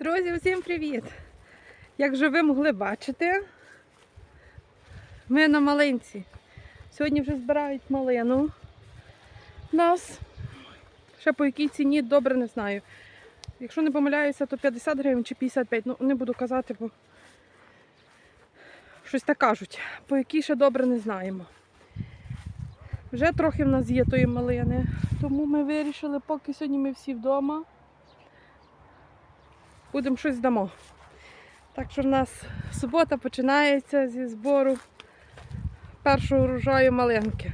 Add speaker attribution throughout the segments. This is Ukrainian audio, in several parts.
Speaker 1: Друзі, усім привіт! Як вже ви могли бачити, ми на малинці. Сьогодні вже збирають малину. Нас ще по якій ціні добре не знаю. Якщо не помиляюся, то 50 гривень чи 55. Ну, не буду казати, бо щось так кажуть. По якій ще добре не знаємо. Вже трохи в нас є тої малини, тому ми вирішили, поки сьогодні ми всі вдома будемо щось дамо. Так що в нас субота починається зі збору першого урожаю малинки.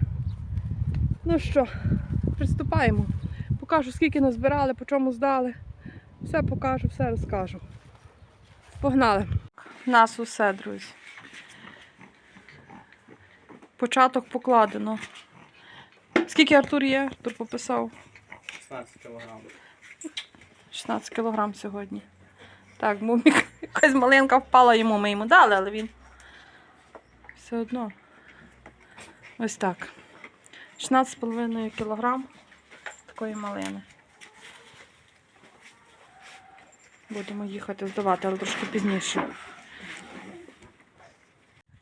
Speaker 1: Ну що, приступаємо. Покажу, скільки назбирали, по чому здали. Все покажу, все розкажу. Погнали. У нас усе, друзі. Початок покладено. Скільки Артур є? Артур пописав.
Speaker 2: 16 кілограм.
Speaker 1: 16 кілограм сьогодні. Так, мумік, якась малинка впала йому, ми йому дали, але він все одно. Ось так. 16,5 кілограм такої малини. Будемо їхати здавати, але трошки пізніше.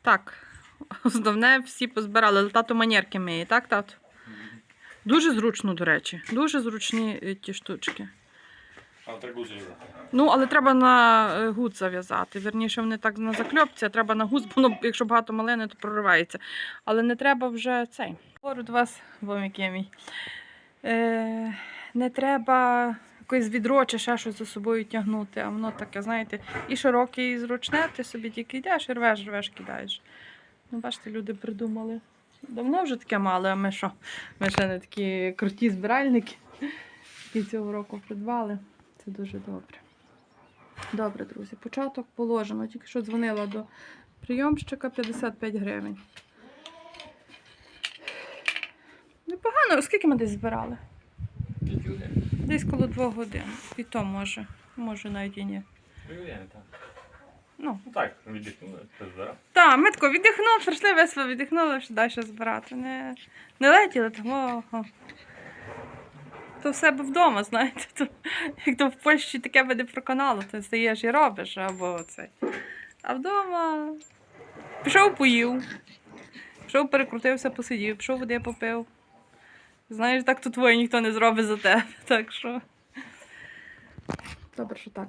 Speaker 1: Так, основне всі позбирали, але тато манерки миє, так, тато? Дуже зручно, до речі. Дуже зручні е, ті штучки. Ну, але треба на е, гуд зав'язати. Вірніше, вони так на закльопці, а треба на гуд, бо воно, якщо багато малини, то проривається. Але не треба вже цей. Говорю до вас, вомік є мій. Е, не треба якось відро чи ще щось за собою тягнути, а воно таке, знаєте, і широке, і зручне, ти собі тільки йдеш і рвеш, рвеш, кидаєш. Ну, бачите, люди придумали. Давно вже таке мали, а ми що? Ми ще не такі круті збиральники, які цього року придбали. Це дуже добре. Добре, друзі, початок положено. Тільки що дзвонила до прийомщика 55 гривень. Непогано, скільки ми десь збирали? Десь коло двох годин. І то може. Може навіть і ні. Ну,
Speaker 2: Ну так, віддихнули, збирав.
Speaker 1: так, ми тако віддихнули, прийшли, весело віддихнули, що далі збирати. Не, не летіли, тому. То в себе вдома, знаєте. То, як то в Польщі таке би не проконало, то стаєш і робиш, або це. А вдома пішов поїв, пішов перекрутився, посидів, пішов води попив. Знаєш, так то твоє ніхто не зробить за тебе. Так що. Добре, що так.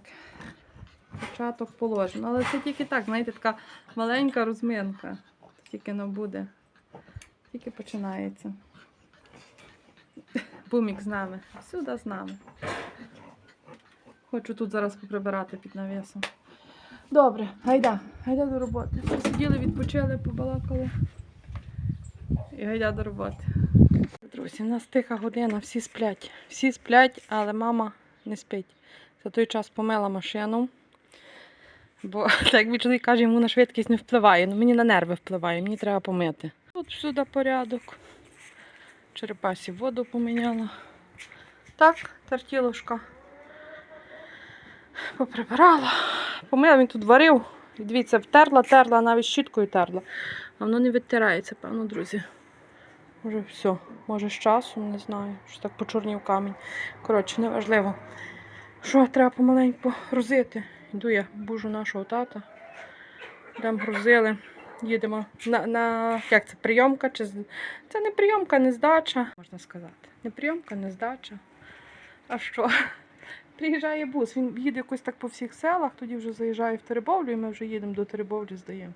Speaker 1: Початок положено. Але це тільки так, знаєте, така маленька розминка. Тільки не буде. Тільки починається. Бумік з нами. Всюди з нами. Хочу тут зараз поприбирати під навісом. Добре, гайда, гайда до роботи. Сиділи, відпочили, побалакали. І гайда до роботи. Друзі, в нас тиха година, всі сплять. Всі сплять, але мама не спить. За той час помила машину. Бо, так мій чоловік каже, йому на швидкість не впливає. Ну мені на нерви впливає, мені треба помити. Тут всюди порядок. Черепасі воду поміняла. Так, тертілошка. Поприбирала. Помила, він тут варив. І Дивіться, втерла, терла, навіть щіткою терла. А воно не відтирається, певно, друзі. Може, все, може з часом, не знаю. Що так почорнів камінь. Коротше, неважливо. Що, треба помаленьку грузити. Йду я, бужу нашого тата. Йдемо грузили. Їдемо на, на як це, прийомка чи це не прийомка, не здача, можна сказати. Не прийомка, не здача. А що? Приїжджає бус, він їде якось так по всіх селах, тоді вже заїжджає в Теребовлю, і ми вже їдемо до Теребовлі, здаємо.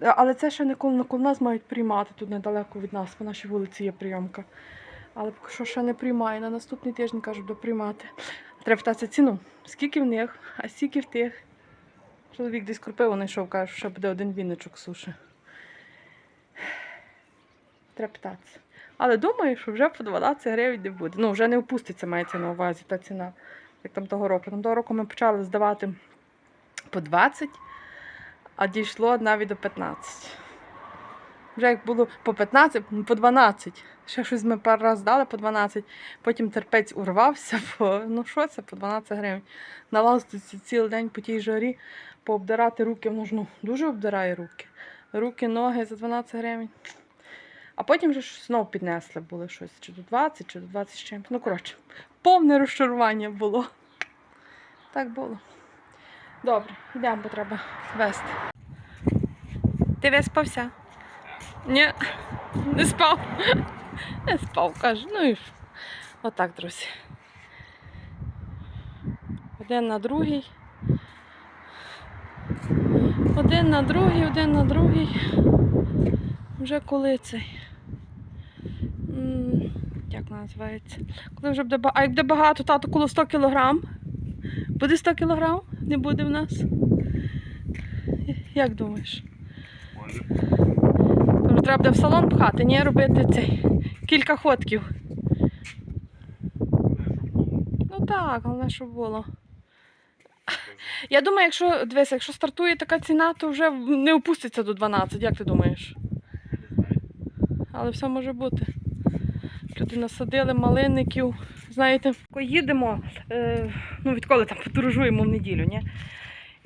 Speaker 1: Але це ще не коли, коли нас мають приймати тут недалеко від нас, по нашій вулиці є прийомка. Але поки що ще не приймає. На наступний тиждень кажуть, буде приймати. Треба питатися ціну. Скільки в них, а скільки в тих. Чоловік десь крупиво знайшов, каже, що буде один віночок суші. Трептаться. Але думаю, що вже по 12 гривень не буде. Ну, вже не опуститься, мається на увазі та ціна, як там того року. Там того року ми почали здавати по 20, а дійшло навіть до 15. Вже як було по 15, по 12. Ще щось ми пару разів здали по 12. Потім терпець урвався, бо ну що це по 12 гривень. Налазити цілий день по тій жарі, пообдирати руки, воно ж ну, дуже обдирає руки. Руки, ноги за 12 гривень. А потім же ж знов піднесли були щось, чи до 20, чи до 20 з чимось. Ну, коротше, повне розчарування було. Так було. Добре, йдемо, бо треба вести. Ти виспався? Ні, не спав. Не спав, каже. Ну і. Отак, друзі. Один на другий. Один на другий, один на другий. Вже коли цей. Як називається? Коли вже буде багато. А як буде багато, тато коло 100 кілограм. Буде 100 кілограм? Не буде в нас? Як думаєш?
Speaker 2: Може.
Speaker 1: Треба буде в салон пхати, ні, робити цей кілька ходків. Ну так, головне, щоб було. Я думаю, якщо дивись, якщо стартує така ціна, то вже не опуститься до 12, як ти думаєш? Але все може бути. Люди насадили малинників. Знаєте, їдемо, е, ну відколи там подорожуємо в неділю, ні?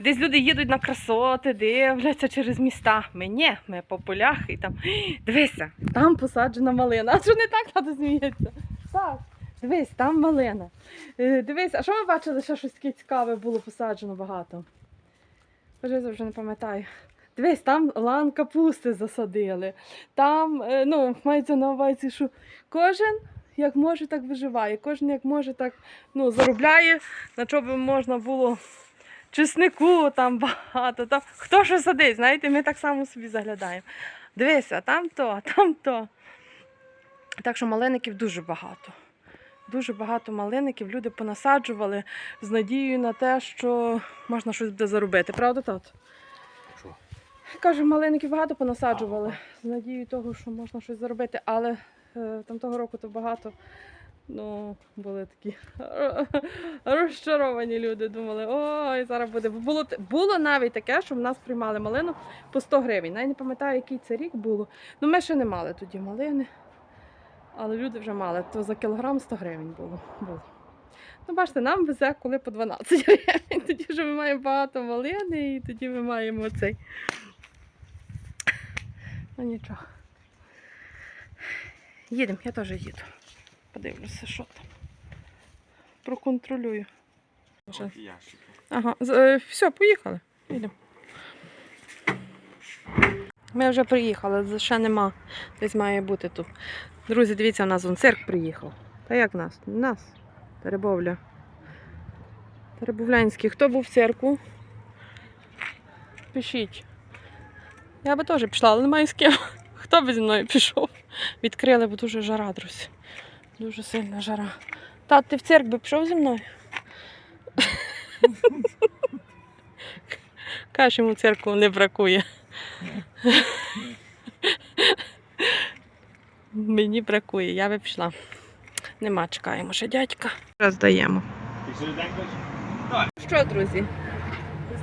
Speaker 1: І десь люди їдуть на красоти, дивляться через міста. Ми ні, ми по полях і там. Дивися, там посаджена малина. А що не так тато сміється? Так, дивись, там малина. Е, Дивись, а що ми бачили, що щось таке цікаве було посаджено багато? Боже, я вже не пам'ятаю. Дивись, там лан капусти засадили. Там, е, ну, мається на увазі, що кожен як може, так виживає. Кожен як може, так ну, заробляє, на що би можна було чеснику там багато. Там, хто що садить, знаєте, ми так само собі заглядаємо. Дивися, там то, там то. Так що малиників дуже багато. Дуже багато малиників люди понасаджували з надією на те, що можна щось буде заробити. Правда, тато?
Speaker 2: Що?
Speaker 1: Кажу, малиників багато понасаджували з надією того, що можна щось заробити, але е, там того року то багато. Ну, були такі розчаровані люди. Думали, ой, зараз буде. Було, було навіть таке, що в нас приймали малину по 100 гривень. Навіть не пам'ятаю, який це рік було. Ну, ми ще не мали тоді малини. Але люди вже мали, то за кілограм 100 гривень було. було. Ну, бачите, нам везе коли по 12 гривень. Тоді вже ми маємо багато малини і тоді ми маємо цей. Ну нічого. Їдемо, я теж їду. Подивлюся, що там. Проконтролюю. Вже. Ага, е, все, поїхали. Їдемо. Ми вже приїхали, ще нема. Десь має бути тут. Друзі, дивіться, у нас вон цирк приїхав. Та як нас? Нас. Теребовля. Теребовлянський. Хто був в цирку? Пишіть. Я би теж пішла, але немає з ким. Хто би зі мною пішов? Відкрили, бо дуже жара, друзі. Дуже сильна жара. Тат, ти в цирк би пішов зі мною? Каже, йому церкву не бракує. Мені бракує, я би пішла. Нема, чекаємо ще дядька. Роздаємо.
Speaker 2: Хочеш?
Speaker 1: Що, друзі?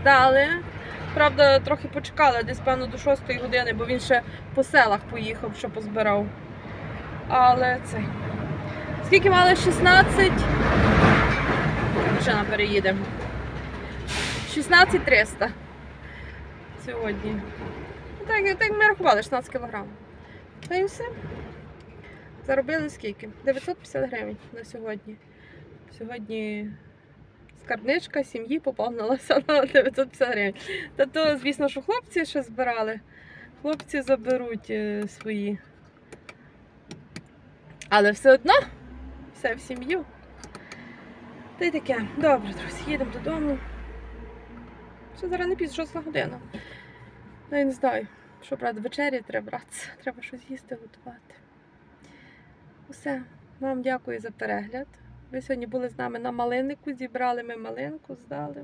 Speaker 1: Здали. Правда, трохи почекали, десь певно до 6 години, бо він ще по селах поїхав, що позбирав. Але це. Скільки мали 16? Машина переїдемо. 16 300 сьогодні. Ну, Так, так ми рахували 16 кілограм. Та і все. Заробили скільки? 950 гривень на сьогодні. Сьогодні скарбничка сім'ї поповнилася на 950 гривень. Та то, звісно, що хлопці ще збирали. Хлопці заберуть е, свої. Але все одно все в сім'ю. Та й таке. Добре, друзі, їдемо додому. Ще зараз не пізно, 6 година. Ну, я не знаю, що брати вечері треба братися. Треба щось їсти, готувати. Все, вам дякую за перегляд. Ви сьогодні були з нами на малиннику, зібрали ми малинку, здали.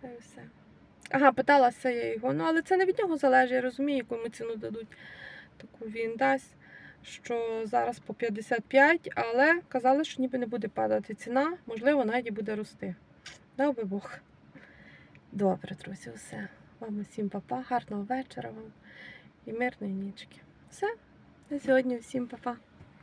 Speaker 1: Та й все. Ага, питалася я його. Ну, але це не від нього залежить, я розумію, яку йому ціну дадуть. Таку він дасть, що зараз по 55, але казали, що ніби не буде падати ціна, можливо, навіть буде рости. Дав би Бог. Добре, друзі, все. Вам усім папа, гарного вечора вам і мирної нічки. Все. На сьогодні всім папа.